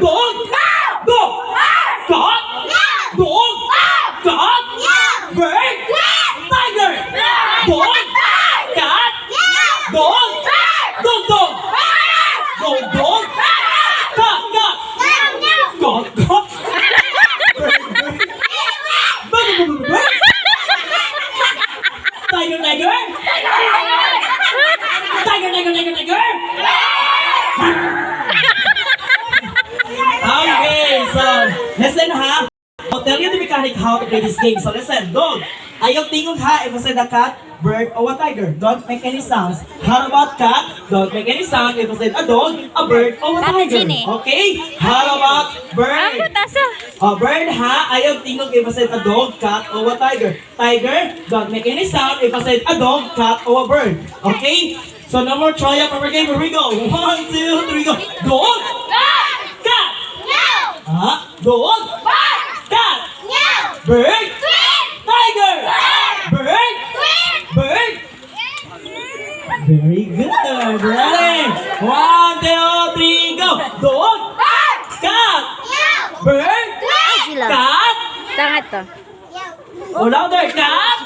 Dog! Dog! Cat! Dog! Cat! Bird! Tiger! Dog! Cat! Dog! Dog! Dog! Dog! Dog! Cat! Cat! Bird! Bird! Tiger! Tiger! Tiger! Tiger! Tiger! Tiger! Okay, so listen ha. I'll tell you the mechanic how to play this game. So listen, dog. Ayaw tingog ha if I said a cat, bird, or a tiger. Don't make any sounds. How about cat? Don't make any sound if I said a dog, a bird, or a tiger. Okay? How about bird? A bird ha, ayaw tingog if I said a dog, cat, or a tiger. Tiger, don't make any sound if I said a dog, cat, or a bird. Okay? So no more try up our game. Here we go. One, two, three, go. Dog! Cat! Ha? Dog! Cat! Bird! Tiger! Bird! Bird! Very good. Ready? One, two, three, go. Dog! Cat! Bird! Cat! Tangat to. Oh, louder. Cat!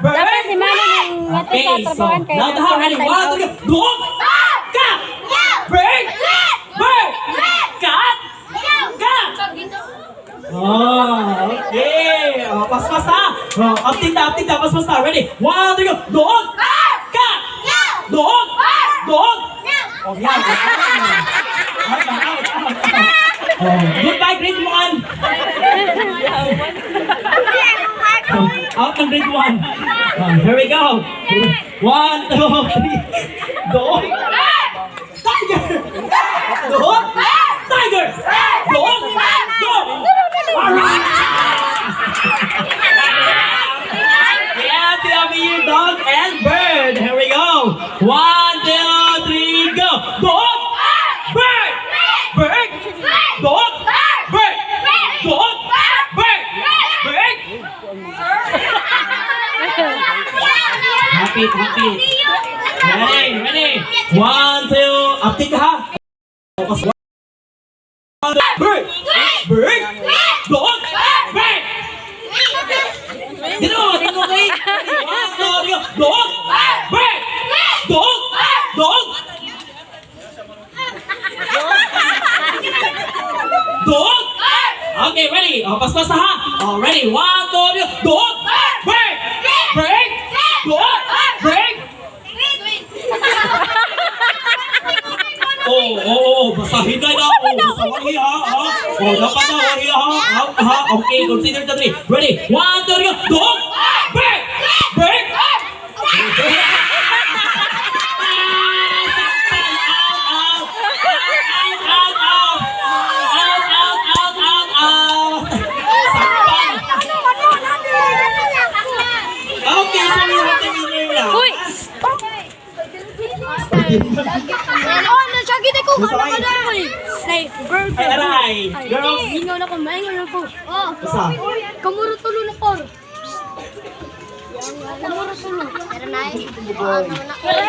Bird! Si yung ngati Okay, so, trabahan kaya louder. Ready? One, two, three, go. Dog! Cat! Bird! Bird! Cat! Cat! Oh, okay. Oh, uptik na, uptik na, paspas na. Ready? One, two, go. Dog! Cat! Dog! Dog! Oh, yan. Out, out, out, out. Oh, goodbye, grade 1. Out ng grade 1. Oh, here we go. One, two, three. Dog! Tiger! Dog! Tiger! Dog! Dog! Alright! Here, dog and bird. Here we go. One, two, three, go. Dog! Bird! Bird! Dog! Bird! Dog! Bird! Bird! Happy, happy. Ready, ready. One, two, uptik ha. One, bird! Bird! Dog! Bird! Dito, dito kay. One, two, three, go. Dog! Bird! Dog! Dog! Dog! Okay, ready. Oh, paspas na ha. Oh, ready. One, two, three. Dog! Bird! Bird! Dog! Bird! Oo, oo, oo. Basahin na na. Oo, basta wahi ha. ha? Oo, dapat na ha. Ha, ha. Okay, consider the three. Ready? One, two, three, go. Dog! Bird! Bird! Out, out, out, out, out, out. Sakpan. Okay, so we have the winner now. Uy! Oh, nasagit ako. Ano ka na eh? Say, bird. Ay, aray. Girls. Ingaw na ko, maingaw na ko. Oh. Basta. Kamuro tulo na ko. Kamuro tulo. Pero na eh. Pero